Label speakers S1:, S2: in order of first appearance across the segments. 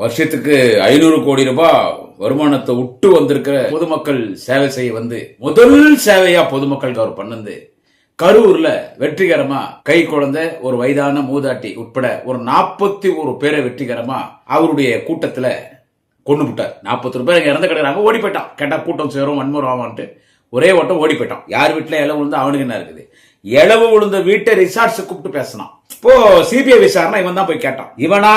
S1: வருஷத்துக்கு ஐநூறு கோடி ரூபாய் வருமானத்தை விட்டு வந்திருக்கிற பொதுமக்கள் சேவை செய்ய வந்து முதல் சேவையா பொதுமக்களுக்கு அவர் பண்ணது. கரூர்ல வெற்றிகரமா கை குழந்தை ஒரு வயதான மூதாட்டி உட்பட ஒரு நாற்பத்தி ஒரு பேரை வெற்றிகரமா அவருடைய கூட்டத்துல கொண்டு விட்டார் நாற்பத்தி பேர் இறந்து கிடக்குறாங்க ஓடி போயிட்டான். கேட்டா கூட்டம் சேரும் வன்முறை ஆவான்ட்டு ஒரே ஓட்டம் ஓடி போயிட்டான். யார் வீட்டுல இளவு விழுந்து அவனுக்கு என்ன இருக்குது? இளவு விழுந்த வீட்டை ரிசார்ட்ஸ் கூப்பிட்டு பேசினான். இப்போ சிபிஐ விசாரணை இவன் தான் போய் கேட்டான். இவனா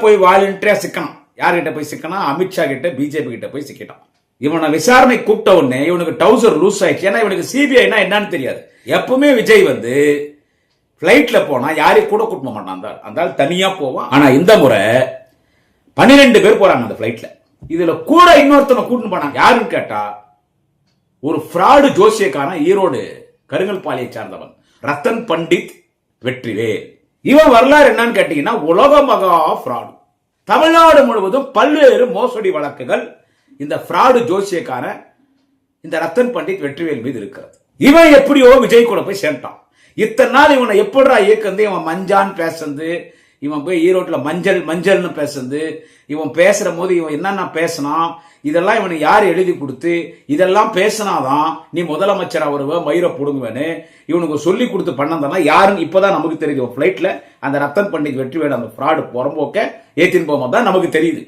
S1: போய் வாலண்டியா சிக்கணும். யார்கிட்ட போய் சிக்கனா? அமித்ஷா கிட்ட பிஜேபி கிட்ட போய் சிக்கிட்டான். இவனை விசாரணை கூப்பிட்ட உடனே இவனுக்கு டவுசர் லூஸ் ஆயிடுச்சு. ஏன்னா இவனுக்கு சிபிஐனா என்னன்னு தெரியாது. எப்பவுமே விஜய் வந்து பிளைட்ல போனா யாரையும் கூட கூட்ட மாட்டான். அந்த ஆள். அந்த ஆள் தனியா போவான் ஆனா இந்த முறை பன்னிரெண்டு பேர் போறாங்க அந்த பிளைட்ல இதுல கூட இன்னொருத்தனை கூட்டின்னு போனாங்க யாருன்னு கேட்டா ஒரு ஃப்ராடு ஜோசியக்கான ஈரோடு கருங்கல்பாளையை சார்ந்தவன். ரத்தன் பண்டித் வெற்றிவேல். இவன் வரலாறு என்னன்னு கேட்டீங்கன்னா உலக மகா ஃப்ராடு தமிழ்நாடு முழுவதும் பல்வேறு மோசடி வழக்குகள் இந்த ஃப்ராடு ஜோசியக்கான இந்த ரத்தன் பண்டித் வெற்றிவேல் மீது இருக்கிறது. இவன் எப்படியோ விஜய் கூட போய் சேர்ந்தான். இத்தனை நாள் இவனை எப்படா இயக்கந்து இவன் மஞ்சான் பேசுறது இவன் போய் ஈரோட்டில் மஞ்சள் மஞ்சள்னு பேசுறது. இவன் பேசுகிற போது இவன் என்னென்ன பேசினான்? இதெல்லாம் இவனுக்கு யார் எழுதி கொடுத்து இதெல்லாம் பேசினாதான் நீ முதலமைச்சராக வருவ மயிரை பிடுங்குவேன்னு இவனுக்கு சொல்லி கொடுத்து பண்ணதெல்லாம் யாருன்னு இப்போதான் நமக்கு தெரியுது. ஃப்ளைட்டில் அந்த ரத்தன் பண்டித் வெற்றி வேடு அந்த ஃப்ராடு புறம்போக்க ஏற்றின் போகும்போது தான் நமக்கு தெரியுது.